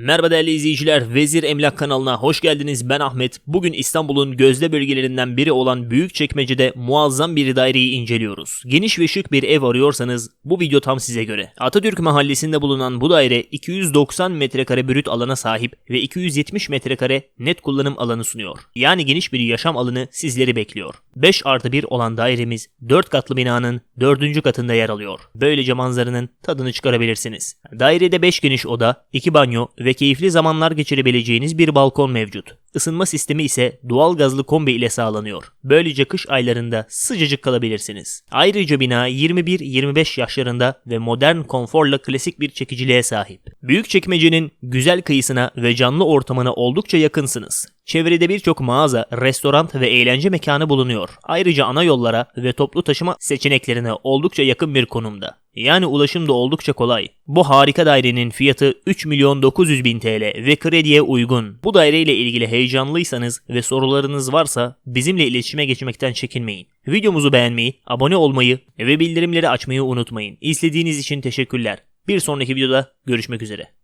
Merhaba değerli izleyiciler, Vezir Emlak kanalına hoş geldiniz. Ben Ahmet. Bugün İstanbul'un gözde bölgelerinden biri olan Büyükçekmece'de muazzam bir daireyi inceliyoruz. Geniş ve şık bir ev arıyorsanız bu video tam size göre. Atatürk Mahallesi'nde bulunan bu daire 290 metrekare brüt alana sahip ve 270 metrekare net kullanım alanı sunuyor. Yani geniş bir yaşam alanı sizleri bekliyor. 5 artı 1 olan dairemiz 4 katlı binanın 4. katında yer alıyor. Böylece manzaranın tadını çıkarabilirsiniz. Dairede 5 geniş oda, 2 banyo ve keyifli zamanlar geçirebileceğiniz bir balkon mevcut. Isınma sistemi ise doğal gazlı kombi ile sağlanıyor. Böylece kış aylarında sıcacık kalabilirsiniz. Ayrıca bina 21-25 yaşlarında ve modern konforla klasik bir çekiciliğe sahip. Büyükçekmece'nin güzel kıyısına ve canlı ortamına oldukça yakınsınız. Çevrede birçok mağaza, restoran ve eğlence mekanı bulunuyor. Ayrıca ana yollara ve toplu taşıma seçeneklerine oldukça yakın bir konumda. Yani ulaşım da oldukça kolay. Bu harika dairenin fiyatı 3 milyon 900 bin TL ve krediye uygun. Bu daireyle ilgili heyecanlıysanız ve sorularınız varsa bizimle iletişime geçmekten çekinmeyin. Videomuzu beğenmeyi, abone olmayı ve bildirimleri açmayı unutmayın. İzlediğiniz için teşekkürler. Bir sonraki videoda görüşmek üzere.